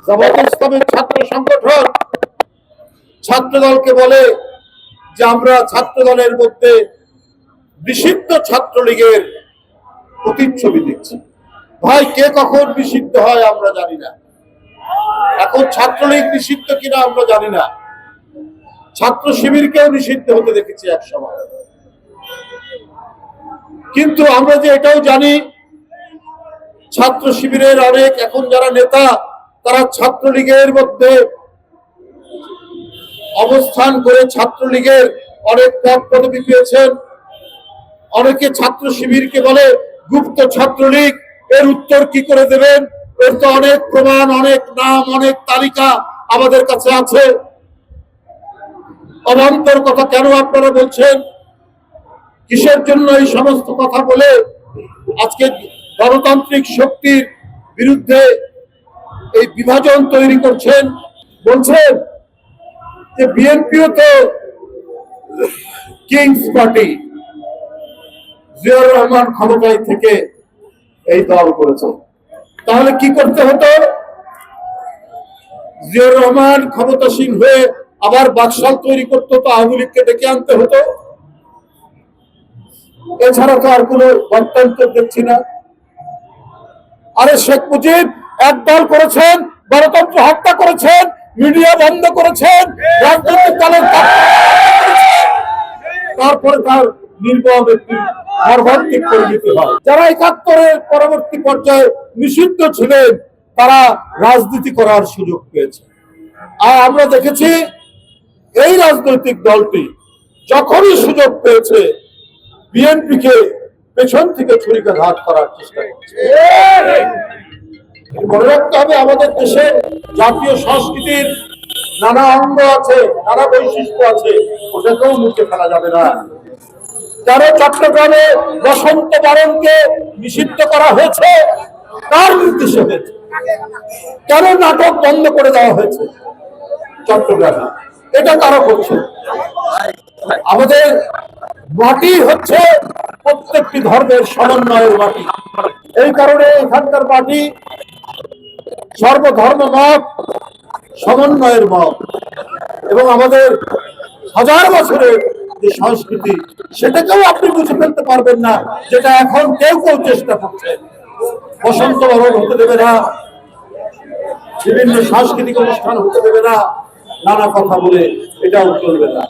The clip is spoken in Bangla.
ইসলামের ছাত্র সংগঠন। ছাত্র দলকে বলে যে আমরা ছাত্র দলের মধ্যে নিষিদ্ধ ছাত্রলীগের প্রতিচ্ছবি দেখছি। ভাই, কে কখন নিষিদ্ধ হয় আমরা জানি না। এখন ছাত্রলীগ নিষিদ্ধ কিনা আমরা জানি না। ছাত্র শিবিরকেও নিষিদ্ধ হতে দেখেছি এক সময়। কিন্তু আমরা যে এটাও জানি, ছাত্র শিবিরের অনেক এখন যারা নেতা তারা ছাত্রলীগের মধ্যে অবস্থান করে ছাত্রলীগের অনেক পদ পদবি পেয়েছেন। অনেকে ছাত্র শিবিরকে বলে গুপ্ত ছাত্রলীগ, এর উত্তর কি করে দেবেন? এর তো অনেক প্রমাণ, অনেক নাম, অনেক তালিকা আমাদের কাছে আছে। অবান্তর কথা কেন আপনারা বলছেন? কিসের জন্য এই সমস্ত কথা বলে আজকে গণতান্ত্রিক শক্তির বিরুদ্ধে এই বিভাজন তৈরি করছেন। বলছেন যে বিএনপিও তো কিংস পার্টি জিয়াউর রহমান ক্ষমতায় থেকে এই দল করেছে। তাহলে কি করতে হতো? জিয়াউর রহমান ক্ষমতাসীন হয়ে আবার বাকশাল তৈরি করতে হতো আওয়ামী লীগকে ডেকে আনতে হতো? এছাড়া তো আর কোনো গণতন্ত্র দেখছি না। আরে শেখ মুজিব একদল করেছেন, গণতন্ত্র হত্যা করেছেন, মিডিয়া বন্ধ করেছেন, রাজনৈতিক দলের তারপরে তার নির্বাহ ব্যক্তি সর্বাধিক পরিণতি হয়। যারা একাত্তরের পরবর্তী পর্যায়ে নিষিদ্ধ ছিলেন, তারা রাজনীতি করার সুযোগ পেয়েছে। আর আমরা দেখেছি, এই রাজনৈতিক দলটি যখনই সুযোগ পেয়েছে, বিএনপিকে পেছন থেকে ছুরিকাঘাত করার চেষ্টা করছে। মনে রাখতে হবে। আমাদের দেশে জাতীয় সংস্কৃতির নানা অঙ্গ আছে, নানা বৈশিষ্ট্য আছে, ওটাকেও মুখে ফেলা যাবে না। কেন চট্টগ্রামে বসন্ত বরণকে নিষিদ্ধ করা হয়েছে, তার নির্দেশে হয়েছে। কেন নাটক বন্ধ করে দেওয়া হয়েছে চট্টগ্রামে? এটা কারা করছে? আমাদের মাটি হচ্ছে প্রত্যেকটি ধর্মের সমন্বয়ের মাটি। এই কারণে এখানকার মাটি সর্বধর্ম মত, সমন্বয়ের মত। এবং আমাদের হাজার বছরের যে সংস্কৃতি, সেটাকেও আপনি বুঝে ফেলতে পারবেন না, যেটা এখন কেউ কেউ চেষ্টা করছে। বসন্ত বরণ হতে দেবে না, বিভিন্ন সাংস্কৃতিক অনুষ্ঠান হতে দেবে না, নানা কথা বলে এটাও চলবে না।